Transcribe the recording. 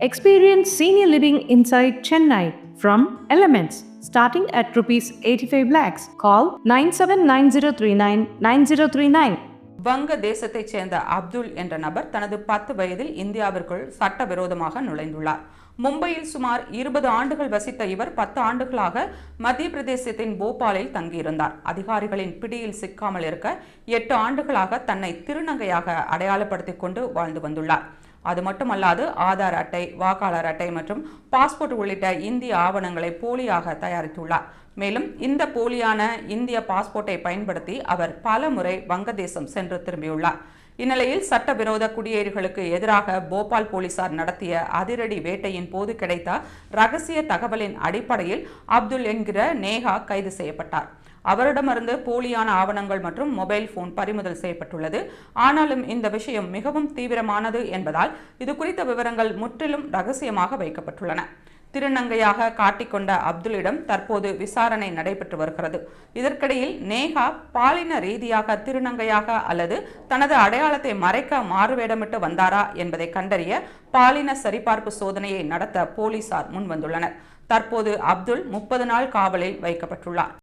Experience senior living inside Chennai from Elements starting at rupees 85 lakhs. Call 979039 9039. வங்க தேசத்தைச் சேர்ந்த அப்துல் என்ற நபர் தனது பத்து வயதில் இந்தியாவிற்குள் சட்டவிரோதமாக நுழைந்துள்ளார் மும்பையில் சுமார் இருபது ஆண்டுகள் வசித்த இவர் பத்து ஆண்டுகளாக மத்திய பிரதேசத்தின் போபாலில் தங்கியிருந்தார் அதிகாரிகளின் பிடியில் சிக்காமல் இருக்க எட்டு ஆண்டுகளாக தன்னை திருநங்கையாக அடையாளப்படுத்திக் கொண்டு வாழ்ந்து வந்துள்ளார் அது மட்டுமல்லாது ஆதார் அட்டை வாக்காளர் அட்டை மற்றும் பாஸ்போர்ட் உள்ளிட்ட இந்திய ஆவணங்களை போலியாக தயாரித்துள்ளார். மேலும் இந்த போலியான இந்திய பாஸ்போர்ட்டை பயன்படுத்தி அவர் பல முறை வங்கதேசம் சென்று திரும்பியுள்ளார். இந்நிலையில் சட்டவிரோத குடியேறிகளுக்கு எதிராக போபால் போலீசார் நடத்திய அதிரடி வேட்டையின் போது கிடைத்த ரகசிய தகவலின் அடிப்படையில் அப்துல் என்கிற நேஹா கைது செய்யப்பட்டார். அவரிடமிருந்து போலியான ஆவணங்கள் மற்றும் மொபைல் போன் பறிமுதல் செய்யப்பட்டுள்ளது. ஆனாலும் இந்த விஷயம் மிகவும் தீவிரமானது என்பதால் இது குறித்த விவரங்கள் முற்றிலும் ரகசியமாக வைக்கப்பட்டுள்ளன. திருநங்கையாக காட்டிக்கொண்ட அப்துல்லிடம் தற்போது விசாரணை நடைபெற்று வருகிறது. இதற்கிடையில் நேஹா பாலின ரீதியாக திருநங்கையாக அல்லது தனது அடையாளத்தை மறைக்க மாறுவேடமிட்டு வந்தாரா என்பதை கண்டறிய பாலின சரிபார்ப்பு சோதனையை நடத்த போலீசார் முன்வந்துள்ளனர். தற்போது அப்துல் முப்பது நாள் காவலில் வைக்கப்பட்டுள்ளார்.